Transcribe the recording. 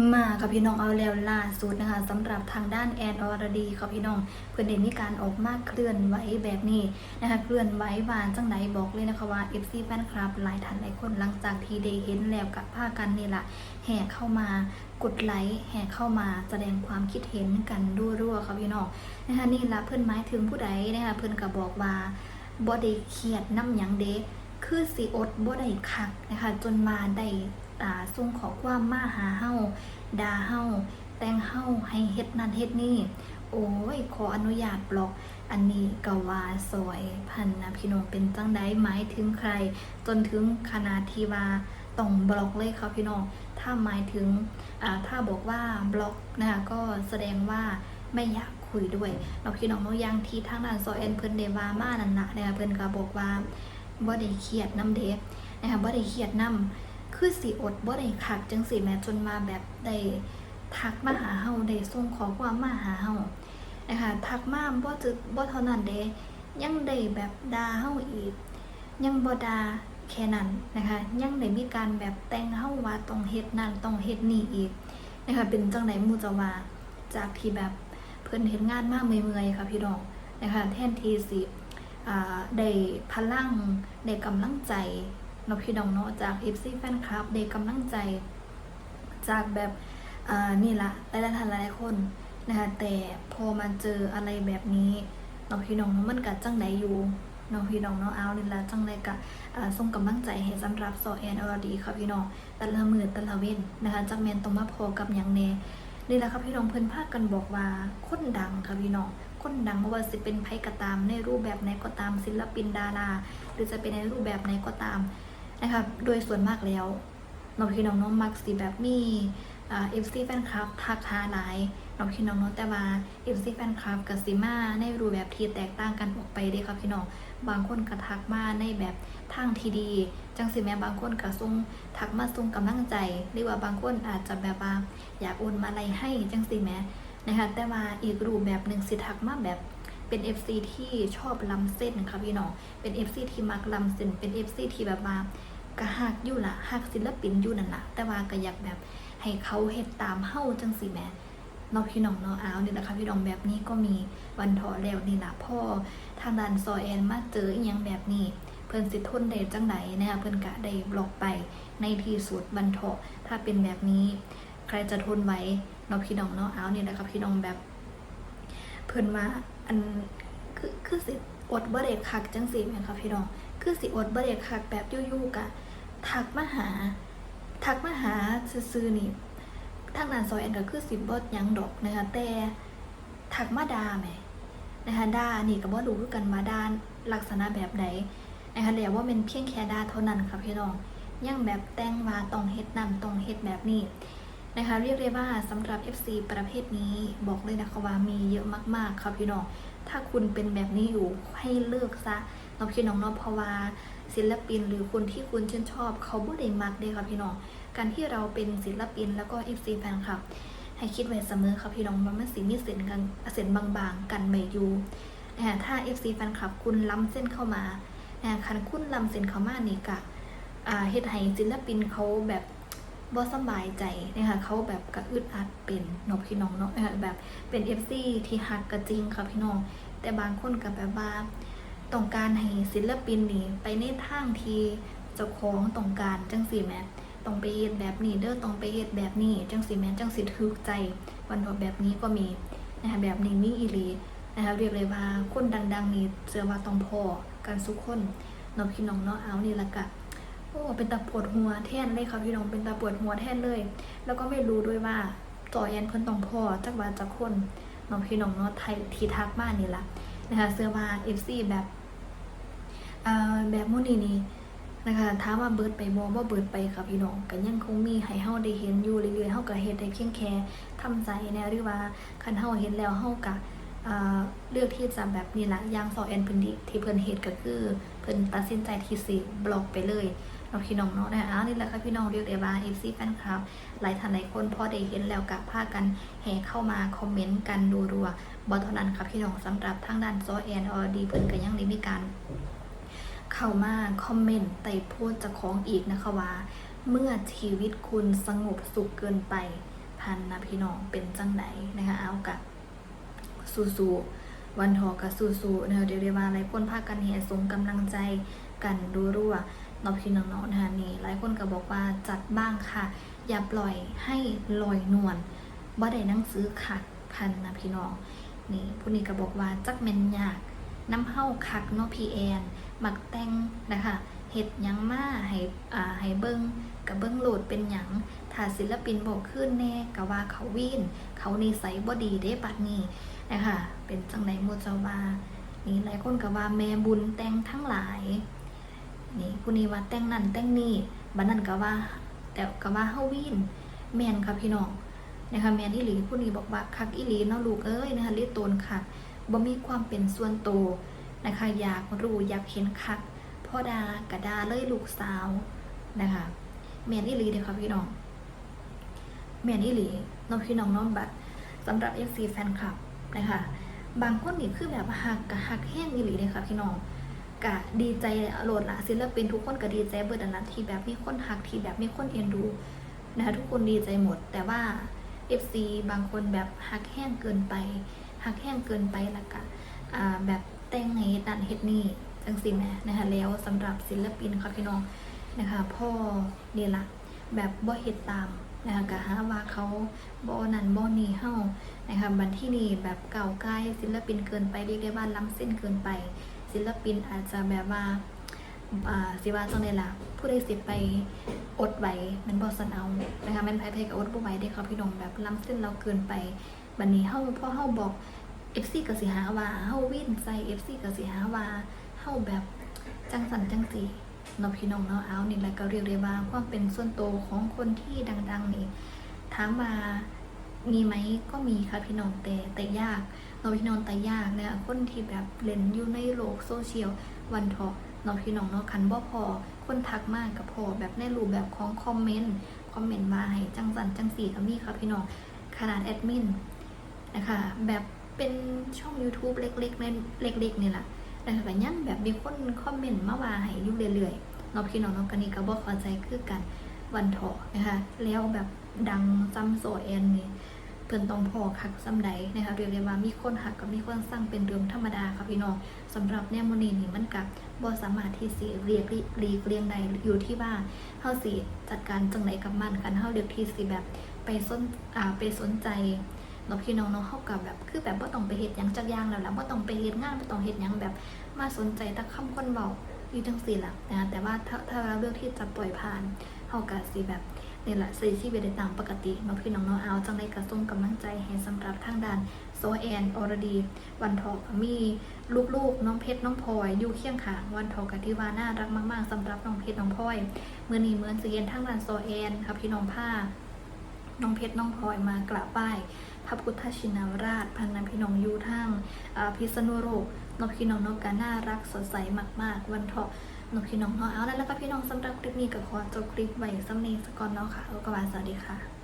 มาค่ะพี่น้องเอาแล้วล่าสุดนะคะสำหรับทางด้านแอนอรดีค่ะพี่น้องเพื่อนเดมีการออกมากเคลื่อนไหวแบบนี้นะคะเคลื่อนไหววานจังไหนบอกเลยนะคะว่า FC แฟนคลับหลายท่านหลายคนหลังจากที่ได้เห็นแล้วกับผ้ากันนี่แหละแห่เข้ามากดไลค์แห่เข้ามาแสดงความคิดเห็นกันรั่วๆค่ะพี่น้องนะคะนี่ละเพื่อนหมายถึงผู้ใดนะคะเพื่อนก็บอกว่าบ่ได้เครียดน้ำหยังเด้คือสิอดบ่ได้คักนะคะจนมาได้ อ่าส่งขอความมาหาเฮาด่าเฮาแต่งเฮาให้เฮ็ดนั่นเฮ็ดนี่ โอ้ย ขออนุญาตบล็อก อันนี้กว่าสวยพันนะพี่น้องเป็นจังได้หมายถึงใคร จนถึงขนาดที่ว่าต้องบล็อกเลยครับพี่น้อง ถ้าหมายถึงถ้าบอกว่าบล็อกนะคะก็แสดงว่าไม่อยากคุยด้วยเราพี่น้องเนาะอยังที่ทางด้านโซเอ็นเพิ่นเดวามานั่นนะนะคะเพิ่นก็บอกว่าบ่ได้เครียดน้ำเด็กนะคะบ่ได้เครียดน้ำ คือสิอดบ่ได้คักจังสิแม้จนมาแบบได้ทักมาหาเฮาได้ส่งขอความมาหาเฮานะคะทักมาบ่จะบ่เท่านั้นเด้ยังได้แบบด่าเฮาอีก ยังบ่ด่าแค่นั้นนะคะยังได้มีการแบบแต่งเฮาว่าต้องเฮ็ดนั่นต้องเฮ็ดนี่อีกนะคะเป็นจังไดมูจะว่าจากที่แบบเพิ่นเฮ็ดงานมากเมื่อยๆค่ะพี่น้องนะคะแทนที่สิอ่าได้พลังได้กำลังใจ นพี่น้องเนาะจาก FC แฟนคลับได้กกำลังใจ จากแบบอ่านี่ละหลายๆท่านหลายๆคนนะคะแต่พอมาเจออะไรแบบนี้นพี่น้องเนาะมันกัดจังไดอยู่นพี่น้องเนาะเอานี่ละจังไดกะส่งกำลังใจให้สำหรับซอแอนอรดีค่ะพี่น้องแต่ละมือแต่ละเว้นนะคะจักแมนตงมาพอกับอย่างแน่นี่แหละครับพี่น้องเพิ่อนพาคกันบอกว่าคนดังค่ะพี่น้องคนดังว่าจะเป็นไพ่ก็ตามในรูปแบบไหนก็ตามศิลปินดารา หรือจะเป็นในรูปแบบไหนก็ตาม นะครับโดยส่วนมากแล้วน้องพี่น้องน้องมักสิแบบมีเอฟซีแฟนคลับทักหาหลายน้องพี่น้องเน้องแต่ว่าเอฟซีแฟนคลับกับซิมาในรูปแบบที่แตกต่างกันออกไปเด้ครับพี่น้องบางคนก็ทักมาในแบบทางที่ดี จังสิแม้บางคนก็ส่งทักมาส่งกำลังใจ หรือว่าบางคนอาจจะแบบว่าอยากโอนมาอะไรให้จังสิแม้นะคะแต่ว่าอีกรูปแบบหนึ่งสิทักมาแบบเป็น FC ที่ชอบลำเส้นค่ะพี่น้องเป็น FC ที่มักลำเส้นเป็น FC ที่แบบว่า กะหักอยู่ละหักศิลปินอยู่นั่นละแต่ว่าก็อยากแบบให้เขาเฮ็ดตามเฮ้าจังสิแม่เนาะพี่น้องเนาะอ้าวนี่แหละคะพี่น้องแบบนี้ก็มีวันทอแล้วนี่ละพ่อทางด้านซอแอนมาเจออีหยังแบบนี้ เพิ่นสิทนได้จังไดนะคะเพิ่นกะได้บล็อกไปในที่สุดบันทอถ้าเป็นแบบนี้ ใครจะทนไหวเนาะพี่น้องเนาเอาเนี่ยนะครับพี่น้องแบบ เพิ่นมาอันคือคือสิอดบ่ได้คักจังซี่แม่ค่ะพี่น้อง คือสิอดบ่ได้คักแบบยู่ๆกะทักมาหา ทักมาหาซื่อๆนี่ทางนั้นซอยแอนก็คือสิบ่ยังดอกนะคะแต่ทักมาดาแหมนะคะดานี่ก็บ่รู้คือกันมาด่านลักษณะแบบใดนะคะแล้วว่าเป็นเพียงแค่ดาเท่านั้นค่ะพี่น้องยังแบบแต่งว่าต้องเฮ็ดนั่นต้องเฮ็ดแบบนี้นะคะเรียกได้ว่าสำหรับ FC ประเภทนี้บอกเลยนะคะว่ามีเยอะมากๆค่ะพี่น้องถ้าคุณเป็นแบบนี้อยู่ให้เลิกซะ นาะพี่น้องเนาะเพราะว่าศิลปินหรือคนที่คุณชื่นชอบ เขาบ่ได้มักเด้ค่ะพี่น้อง การที่เราเป็นศิลปินแล้วก็ FC แฟนคลับ ให้คิดไว้เสมอค่ะพี่น้องว่ามันสิมีเส้นกันเส้นบางๆ กันไม่อยู่นะคะถ้า FC แฟนคลับคุณล้ำเส้นเข้ามานะคันคุณล้ำเส้นเข้ามานี่กะอ่าเฮ็ดให้ศิลปินเขาแบบบ่สบายใจนะคะเขาแบบกระอึดอัดเป็นนาะพี่น้องเนาะแบบเป็น FC ที่ฮักก็จริงค่ะพี่น้อง แต่บางคนก็แบบว่า ต้องการให้ศิลปินนี่ไปในทางที่เจ้าของต้องการจังสี่แม่ต้องไปเฮ็ดแบบนี้เด้อต้องไปเฮ็ดแบบนี้จังสี่แม่จังสิถูกใจวันว่าแบบนี้ก็มีนะคะแบบนี้มีอีหลีนะคะเรียกเลยว่าคนดัง ๆ นี่เจอว่าต้องพอกันสุกคนนาะพี่น้องเนาะเอานี่ละกะโอ้เป็นตาปวดหัวแท่นเลยค่ะพี่น้องเป็นตาปวดหัวแท่นเลย แล้วก็ไม่รู้ด้วยว่าจอแอนเพิ่นต้องพ่อจักว่าจักคนน้องพี่น้องเนาะไทยทีทักบ้านนี่ละนะคะเสื้อว่าเอฟซีแบบ แบบมุนี่นี่นะคะถามว่าเบิดไปบ่บ่เบิดไปค่ะพี่น้องก็ยังคงมีให้เฮาได้เห็นอยู่เรื่อยๆเฮาก็เฮ็ดได้เพียงแค่ทำใจแน่หรือว่าคันเฮาเห็นแล้วเฮาก็เลือกที่จะแบบนี่ละอย่างซอแอนเพิ่นที่ที่เพิ่นเฮ็ดก็คือเพิ่นตัดสินใจที่สิบล็อกไปเลยเราพี่น้องเนาะนะคะอ้าวนี่แหละค่ะพี่น้องเรียกได้ว่า FC แฟนคลับหลายท่านหลายคนพอได้เห็นแล้วกับพากันแห่เข้ามาคอมเมนต์กันรัวๆบอเท่านั้นค่ะพี่น้องสำหรับทางด้านซอแอนออดีเพิ่นก็ยังได้มีการ เข้ามาคอมเมนต์ใต้โพสต์จะของอีกนะคะว่า เมื่อชีวิตคุณสงบสุขเกินไปพันนะพี่น้องเป็นจังไดนนะคะเอากับสู้ๆวันทอกับสู้ๆนะคะเดี๋ยวเรียกว่าหลายคนพากันแห่ส่งกำลังใจกันดูรั่วเนาพี่น้องๆนะคะนี่หลายคนก็บอกว่าจัดบ้างค่ะ อย่าปล่อยให้ลอยนวลบ่ได้หนังสือขัดพันนะพี่น้องนี่ผู้นี้ก็บอกว่าจักแม่นยาก น้ำเฮาคักเนาะพีแอนหมักแตงนะคะเฮ็ดยังมาให้อ่าให้เบิ่งกับเบิ่งโหลดเป็นหยังถ้าศิลปินบอกขึ้นแน่ก็ว่าเขาวินเขานิสัยบ่ดีเด้บัดนี้นะคะเป็นจังไดโมเจาวานี่หลายคนก็ว่าแม่บุญแตงทั้งหลายนี่ผู้นี้ว่าแต่งนั่นแต่งนี่บัดนั้นก็ว่า แต่ก็ว่าเฮาวินแมนค่ะพี่น้องนะคะแมนอีหลีผู้นี้บอกว่าคักอีหลีเนาะลูกเอ้ยนะคะลิตนคัก บ่มีความเป็นส่วนตัวนะคะ อยากรู้อยากเห็นคักพ่อดากระดาเลยลูกสาวนะคะแม่นอีหลีเด้อค่ะพี่น้องแมนอีหลีน้องพี่น้องน้องบัตรสำหรับ FC แฟนคลับนะคะบางคนนี่คือแบบหักกะหักแห้งอีหลีเลยค่ะพี่น้องกะดีใจโหลดละศิลปินทุกคนก็ดีใจเบิดอันนั้นที่แบบมีคนหักที่แบบมีคนเอ็นดูนะคะทุกคนดีใจหมด แต่ว่า FC บางคนแบบหักแห้งเกินไป หักแห้งเกินไปละกะแบบแต่งให้ตันเฮ็ดนี่จังสิแหม่นะคะแล้วสำหรับศิลปินค่ะพี่น้องนะคะ พ่อนี่ละแบบบ่เฮ็ดตามนะคะก็หาว่าเขาบ่นั่นบ่นี่เฮานะคะบันที่นี่แบบเก่าใกล้ศิลปินเกินไปเรียกได้ว่าล้ำเส้นเกินไป ศิลปินอาจจะแบบว่าอ่าสิว่าจังได๋ล่ะผู้ใดสิไปอดไหวมันบ่สันเอานะคะแม่นไผไผก็อดบ่ไหวเด้ครับพี่น้องแบบล้ำเส้นเราเกินไป บัดนี้เฮาพอเฮาบอก FC ก็สิหาว่าเฮาวินใส่ FC ก็สิหาว่าเฮาแบบจังสันจังสีเนาะพี่น้องเนาะเอานี่แหละก็เรียกได้ว่าความเป็นส่วนตัวของคนที่ดัง ๆ นี่ถามว่ามีไหมก็มีค่ะพี่น้องแต่แต่ยากเราพี่น้องแต่ยากเนี่ยคนที่แบบเล่นอยู่ในโลกโซเชียลวันเถาะเนาะพี่น้องเนาะคันบ่พอคนทักมากกับพอแบบในรูปแบบของคอมเมนต์คอมเมนต์มาให้จังสันจังสีก็มีค่ะพี่น้องขนาดแอดมิน นะคะ แบบเป็นช่อง YouTube เล็กๆในเล็กๆนี่แหละแต่ก็ยังแบบมีคนคอมเมนต์มาว่าให้ยู่เรื่อยๆเนาพี่น้องเนาะกันนี้ก็บ่เข้าใจคือกันวันเถาะนะคะแล้วแบบดังซ้ำโซแอนนี่เพิ่นต้องพอคักซ้ำใดนะคะเรียกได้ว่ามีคนหักกับมีคนสร้างเป็นเรื่องธรรมดาค่ะพี่น้องสำหรับแนวโมนีนี่มันกับบ่สามารถที่สิเรียกหลีเลี่ยงใดอยู่ที่ว่าเฮาสิจัดการจังไดกับมันกันเฮาเลือกที่สิแบบไปสนอ่าไปสนใจ เนาพี่น้องเนาะเฮากับแบบคือแบบบ่ต้องไปเฮ็ดยังจักย่างแล้วแล่ะบ่ต้องไปเฮ็ดงานบ่ต้องเฮ็ดยังแบบมาสนใจแต่คำคนเว้าอยู่จังซี่ล่ะนะแต่ว่าถ้าถ้าเราเลือกที่จะปล่อยผ่านเฮากะสิแบบนี่แหละใช้ชีวิตได้ตามปกติเนาะพี่น้องเนาะเอาจังไดกระส่งกำลังใจให้สำหรับทางด้านโซแอนอรดี วันทอมีลูกๆ น้องเพชรน้องพลอยอยู่เคียงขางวันทอกกะที่ว่าน่ารักมาก ๆสำหรับน้องเพชรน้องพลอยเมื่อนี้เมื่อนสิเห็นทางด้านโซแอนค่ะพี่น้องผ้า น้องเพชรน้องพลอยมากราบไหว้พระพุทธชินราชพันนันพี่น้องยูทั้งพิษณุโลกน้องพี่น้องนกกาน่ารักสดใสมาก ๆ วันทอกน้องพี่น้องเนาะเอาแล้วแล้วก็พี่น้องสำหรับคลิปนี้ก็ขอจบคลิปไว้สำเนีสกอนเนาะค่ะแล้วก็ว่าสวัสดีค่ะ